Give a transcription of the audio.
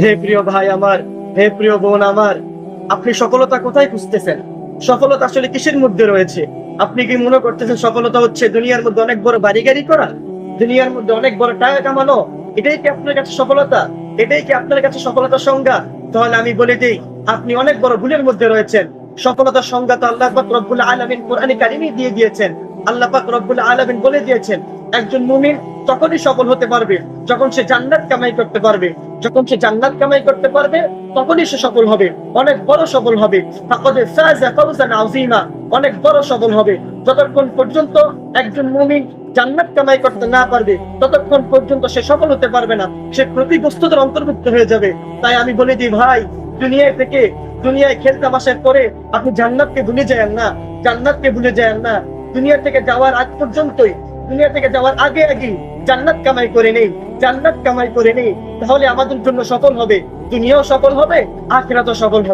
হে প্রিয় ভাই আমার, হে প্রিয় বোন আমার, আপনি সফলতা কোথায় খুঁজতেছেন? সফলতা আসলে কিসের মধ্যে রয়েছে? আপনি কি মনে করতেছেন সফলতা হচ্ছে দুনিয়ার মধ্যে অনেক বড় বাড়ি গাড়ি করা? দুনিয়ার মধ্যে অনেক বড় টাকা কামানো? এটাই কি আপনার কাছে সফলতা? এটাই কি আপনার কাছে সফলতার সংজ্ঞা? তাহলে আমি বলে দিই, আপনি অনেক বড় ভুলের মধ্যে রয়েছেন। সফলতার সংজ্ঞা তো আল্লাহ পাক রব্বুল আলামিন কোরআনে কারিমে দিয়ে দিয়েছেন। আল্লাহ পাক রব্বুল আলামিন বলে দিয়েছেন, একজন মুমিন তখনই সফল হতে পারবে যখন সে জান্নাত কামাই করতে পারবে। যখন সে জান্নাত কামাই করতে পারবে, তখনই সে সফল হবে। অনেক বড় সফল হবে। অনেক বড় সফল হবে। যতক্ষণ পর্যন্ত একজন মুমিন জান্নাত কামাই করতে না পারবে, ততক্ষণ পর্যন্ত সে সফল হতে পারবে না। সে ক্ষতিগ্রস্তদের অন্তর্ভুক্ত হয়ে যাবে। তাই আমি বলে দিই, ভাই দুনিয়া থেকে দুনিয়ায় খেলতামাশার করে আপনি জান্নাতকে ভুলে যায়েন না। জান্নাতকে ভুলে যায়েন না। দুনিয়া থেকে যাওয়ার আগ পর্যন্তই দুনিয়া থেকে যাওয়ার আগে আগে জান্নাত কামাই করে নেই, জান্নাত কামাই করে নেই। তাহলে আমাদের জন্য সফল হবে, দুনিয়াও সফল হবে, আখেরাতও সফল হবে।